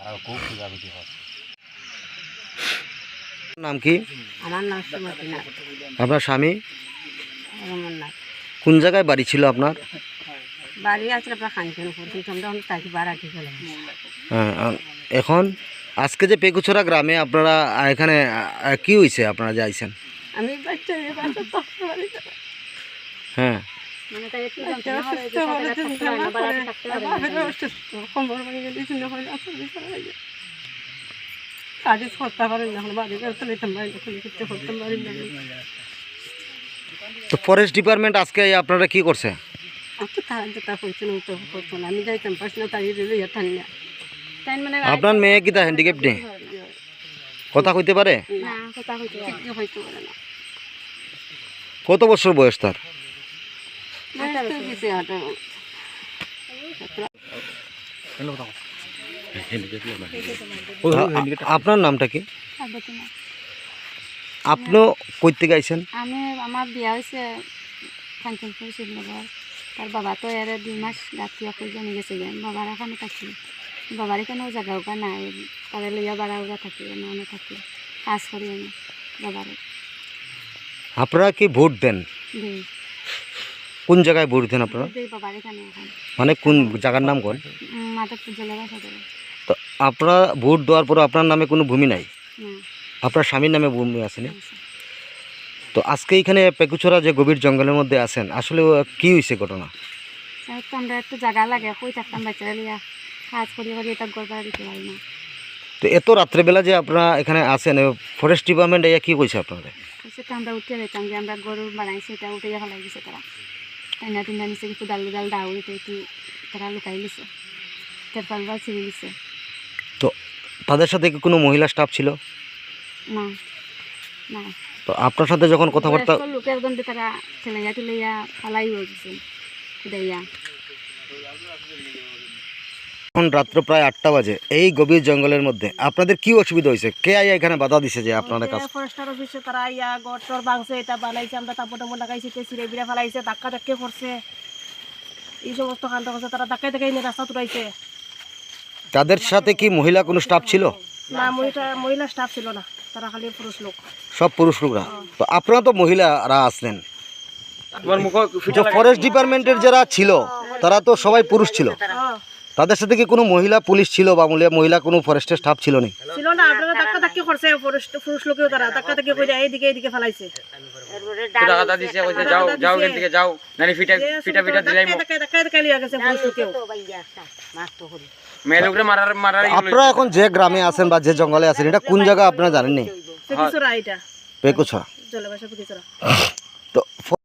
আর খুব খোঁজাখুঁজি করছে নাম কি? আমার নাম সুমতি নাথ। আপনার স্বামী? রমন নাথ কোন জায়গায় বাড়ি ছিল আপনার? বাড়ি আছে আপনার খানখানপুর কিন্তু আমরা ঠিক হ্যাঁ, এখন? আজকে যে পেকুছড়া গ্রামে আপনারা এখানে আহ, কি হয়েছে আপনারা যাইছেন আমি বাচ্চা বাচ্চা থাকতে হ্যাঁ। মানে হয়ে কাজে করতে পারি না। এখন বাড়ি বেরোতে নিতাম পারি কিছু করতে পারি না তো ফরেস্ট ডিপার্টমেন্ট আজকে আপনারা কি করছে? করতো মানে আপনার মেয়ে কি তা হ্যান্ডিক্যাপ নেই? কথা কইতে পারে? কত বছর বয়স তার? গেছে আ- আপনার নামটা কি? আপনিও কইতে গাইছেন আমি আমার বিয়া হয়েছে কাঞ্চনপুর শিবনগর। তার বাবা তো এর দুই মাস রাত্রি অকল জমে গেছে গে বাবার এখানে থাকি। বাবার এখানেও জায়গা উগা নাই। তারে লইয়া বাড়া উগা থাকি এনে থাকি। কাজ করি আমি বাবার। আপনারা কি ভোট দেন? দিই। কোন জায়গায় ভোট দেন আপনারা? মানে কোন জায়গার নাম কোন তো আপনারা ভোট দেওয়ার পর আপনার নামে কোনো ভূমি নাই? আপনার স্বামীর নামে ভূমি আছে না তো আজকে এখানে পেকুছড়া যে গভীর জঙ্গলের মধ্যে আছেন আসলে কি হয়েছে ঘটনা? আমরা একটু জায়গা লাগে কই থাকতাম বাচ্চারা লিয়া? কাজ করি করি এটা গড় দিতে পারি না। তো এত রাত্রেবেলা যে আপনারা এখানে আছেন ফরেস্ট ডিপার্টমেন্ট এয়া কি কইছে আপনাদের সেটা আমরা উঠে যেতাম যে আমরা গরু বানাইছি এটা উঠে ফেলাই দিছে তারা। টাইনা টিনা নিছে কিছু ডাল ডাল এটা একটু তারা লুকাই নিছে তেরপাল বা ছিঁড়ে নিছে তো তাদের সাথে কি কোনো মহিলা স্টাফ ছিল? না না। তো আপনার সাথে যখন কথাবার্তা লোকের গন্ধে তারা ঠেলাইয়া পালাই হয়ে গেছে খুদাইয়া। এখন রাত্র প্রায় আটটা বাজে। এই গভীর জঙ্গলের মধ্যে। আপনাদের কি অসুবিধা হয়েছে? কে আইয়া এখানে বাধা দিছে যে আপনাদের কাছে ফরেস্টার অফিসে তারা ইয়া গড় টর ভাঙছে এটা বানাইছে আমরা লাগাইছে তে সিরে বিরা ফেলাইছে ধাক্কা ধাক্কি করছে। এই সমস্ত কাণ্ড করছে তারা নিয়ে রাস্তা তুলাইছে। তাদের সাথে কি মহিলা কোনো স্টাফ ছিল? না মহিলা মহিলা স্টাফ ছিল না তারা খালি পুরুষ লোক। সব পুরুষ লোকরা। তো আপনারা তো মহিলারা আসলেন। ফরেস্ট ডিপার্টমেন্টের যারা ছিল তারা তো সবাই পুরুষ ছিল। হ্যাঁ। তাদের সাথে কি কোনো মহিলা পুলিশ ছিল বা মহিলা- কোনো ফরেস্টের স্টাফ ছিল না? ছিল না আপনারা ধাক্কা ধাক্কি করছে পুরুষ পুরুষ লোকেও তারা। ধাক্কা ধাক্কি করে এইদিকে এইদিকে ফেলাইছে। টাকা দিছে কইছে যাও যাও এখান থেকে যাও। নানি ফিটা ফিটা ফিটা দিলাই ধাক্কায় ধাক্কায় ধাক্কায় লিয়ে গেছে পুরুষ লোকেও। মেয়ে লোকরে মারার মারার আপনারা এখন যে গ্রামে আছেন বা যে জঙ্গলে আছেন এটা কোন জায়গা আপনারা জানেননি পেকিচোরা এটা। পেকুছা জলবাসা পেকিচোরা তো